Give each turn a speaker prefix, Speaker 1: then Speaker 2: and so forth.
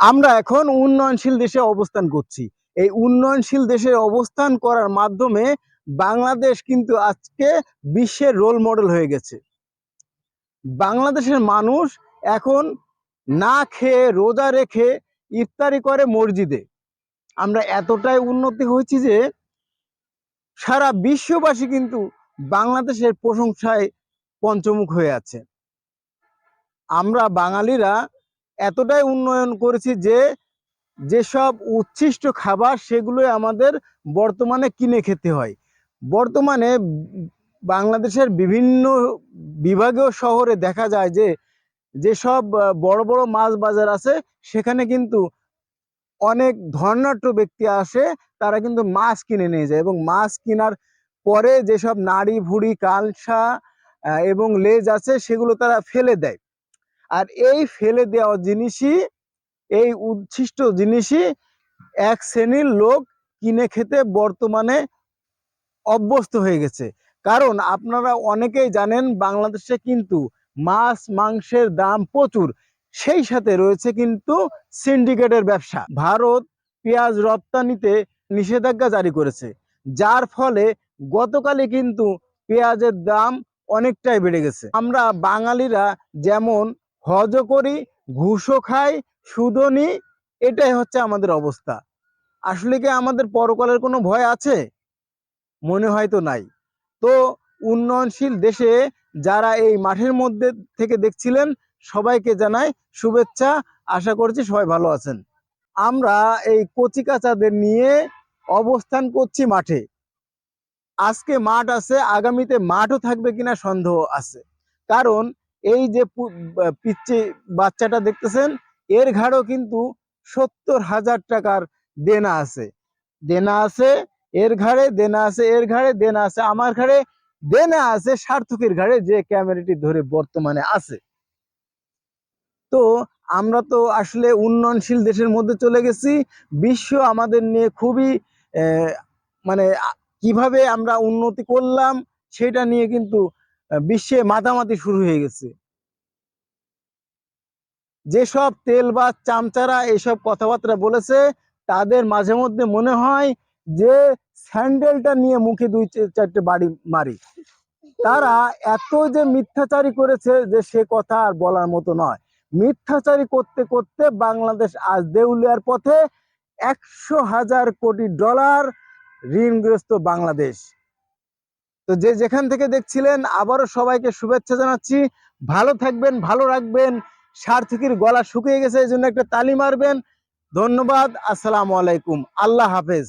Speaker 1: আমরা এখন উন্নয়নশীল দেশে অবস্থান করছি। এই উন্নয়নশীল দেশে অবস্থান করার মাধ্যমে বাংলাদেশ কিন্তু আজকে বিশ্বের রোল মডেল হয়ে গেছে। বাংলাদেশের মানুষ এখন না খেয়ে, রোজা রেখে ইফতারি করে মসজিদে। আমরা এতটাই উন্নতি হয়েছি যে সারা বিশ্ববাসী কিন্তু বাংলাদেশের প্রশংসায় পঞ্চমুখ হয়ে আছে। আমরা বাঙালিরা এতটাই উন্নয়ন করেছি যে, যেসব উচ্ছিষ্ট খাবার সেগুলোই আমাদের বর্তমানে কিনে খেতে হয়। বর্তমানে বাংলাদেশের বিভিন্ন বিভাগীয় শহরে দেখা যায় যে, যেসব বড় বড় মাছ বাজার আছে, সেখানে কিন্তু অনেক ধর্নাঢ্য ব্যক্তি আসে, তারা কিন্তু মাছ কিনে নিয়ে যায় এবং মাছ কেনার পরে যেসব নাড়ি ভুড়ি কালসা এবং লেজ আছে, সেগুলো তারা ফেলে দেয়। আর এই ফেলে দেওয়া জিনিসই, এই উচ্ছিষ্ট জিনিসই এক শ্রেণির লোক কিনে খেতে বর্তমানে অভ্যস্ত হয়ে গেছে। কারণ আপনারা অনেকেই জানেন বাংলাদেশে কিন্তু মাছ, মাংসের দাম প্রচুর। সেই সাথে রয়েছে কিন্তু সিন্ডিকেটের ব্যবসা। ভারত পেঁয়াজ রপ্তানিতে নিষেধাজ্ঞা জারি করেছে। যার ফলে গতকালে কিন্তু পেঁয়াজের দাম অনেকটাই বেড়ে গেছে। আমরা বাঙালিরা যেমন হজও করি, ঘুষও খাই, সুদও নিই, এটাই হচ্ছে আমাদের অবস্থা। আসলে কি আমাদের পরকালের কোনো ভয় আছে? মনে হয় তো নাই। তো উন্নয়নশীল দেশে যারা এই মাঠের মধ্যে থেকে দেখছিলেন, সবাইকে জানাই শুভেচ্ছা, আশা করছি সবাই ভালো আছেন। আমরা এই কচি কাচাদের নিয়ে অবস্থান করছি মাঠে। আজকে মাঠ আছে, আগামীতে মাঠও থাকবে কিনা সন্দেহ আছে। কারণ এই যে পু- বা- পিচ্চি বাচ্চাটা দেখতেছেন, এর ঘাড়ও কিন্তু সত্তর হাজার টাকার দেনা আছে। দেনা আছে, এর ঘাড়ে দেনা আছে, এর ঘাড়ে দেনা আছে, আমার ঘাড়ে দেনা আছে, সার্থকের ঘাড়ে যে ক্যামেরাটি ধরে বর্তমানে আছে। তো আমরা তো আসলে উন্নয়নশীল দেশের মধ্যে চলে গেছি, বিশ্ব আমাদের নিয়ে খুবই মানে কীভাবে আমরা উন্নতি করলাম, সেটা নিয়ে কিন্তু বিশ্বে মাতামাতি শুরু হয়ে গেছে। যেসব তেল বা চামচারা এসব কথাবার্তা বলেছে, তাদের মাঝে মধ্যে মনে হয় যে স্যান্ডেলটা নিয়ে মুখে দুই চারটে বাড়ি মারি। তারা এত যে মিথ্যাচারী করেছে যে সে কথা আর বলার মতো নয়। মিথ্যাচারী করতে করতে বাংলাদেশ আজ দেউলিয়ার পথে একশো হাজার কোটি ডলার ঋণগ্রস্ত বাংলাদেশ। তো যে যেখান থেকে দেখছিলেন, আবারও সবাইকে শুভেচ্ছা জানাচ্ছি। ভালো থাকবেন, ভালো রাখবেন। সার্থকীর গলা শুকিয়ে গেছে এই জন্য একটা তালি মারবেন। ধন্যবাদ, আসসালামু আলাইকুম। আল্লাহ হাফেজ।